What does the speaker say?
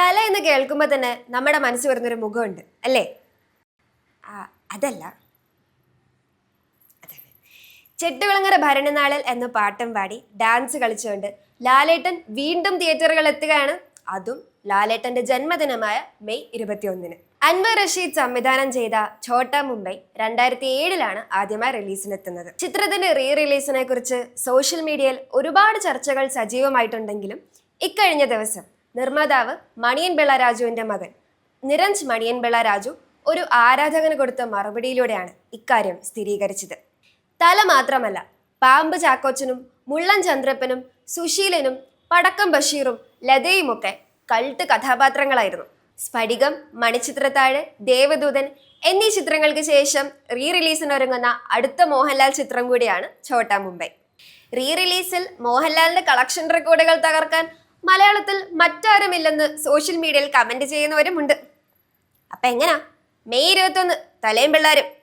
തല എന്ന് കേൾക്കുമ്പോൾ തന്നെ നമ്മുടെ മനസ്സ് വരുന്നൊരു മുഖമുണ്ട് അല്ലേ? ആ അതല്ല. ചെട്ടുവിളങ്ങര ഭരണനാളിൽ എന്ന പാട്ടും പാടി ഡാൻസ് കളിച്ചുകൊണ്ട് ലാലേട്ടൻ വീണ്ടും തിയേറ്ററുകളിൽ എത്തുകയാണ്. അതും ലാലേട്ടന്റെ ജന്മദിനമായ മെയ് ഇരുപത്തിയൊന്നിന്. അൻവർ റഷീദ് സംവിധാനം ചെയ്ത ഛോട്ട മുംബൈ രണ്ടായിരത്തി ഏഴിലാണ് ആദ്യമായി റിലീസിനെത്തുന്നത് ചിത്രത്തിന്റെ റീ റിലീസിനെ കുറിച്ച് സോഷ്യൽ മീഡിയയിൽ ഒരുപാട് ചർച്ചകൾ സജീവമായിട്ടുണ്ടെങ്കിലും ഇക്കഴിഞ്ഞ ദിവസം നിർമ്മാതാവ് മണിയൻ പിള്ള രാജുവിന്റെ മകൻ. നിരഞ്ജ് മണിയൻ പിള്ള രാജു ഒരു ആരാധകന് കൊടുത്ത മറുപടിയിലൂടെയാണ് ഇക്കാര്യം സ്ഥിരീകരിച്ചത്. തല മാത്രമല്ല പാമ്പ് ചാക്കോച്ചനും മുള്ളൻ ചന്ദ്രപ്പനും സുശീലനും പടക്കം ബഷീറും ലതയുമൊക്കെ കൾട്ട് കഥാപാത്രങ്ങളായിരുന്നു. സ്ഫടികം മണിച്ചിത്രത്താഴ് ദേവദൂതൻ എന്നീ ചിത്രങ്ങൾക്ക് ശേഷം റീ റിലീസിനൊരുങ്ങുന്ന അടുത്ത മോഹൻലാൽ ചിത്രം കൂടിയാണ് ഛോട്ടാ മുംബൈ. റീ റിലീസിൽ മോഹൻലാലിന്റെ കളക്ഷൻ റെക്കോർഡുകൾ തകർക്കാൻ മലയാളത്തിൽ മറ്റാരുമില്ലെന്ന് സോഷ്യൽ മീഡിയയിൽ കമന്റ് ചെയ്യുന്നവരുമുണ്ട്. അപ്പൊ എങ്ങനാ? മെയ് ഇരുപത്തൊന്ന് തലയും പിള്ളേരും.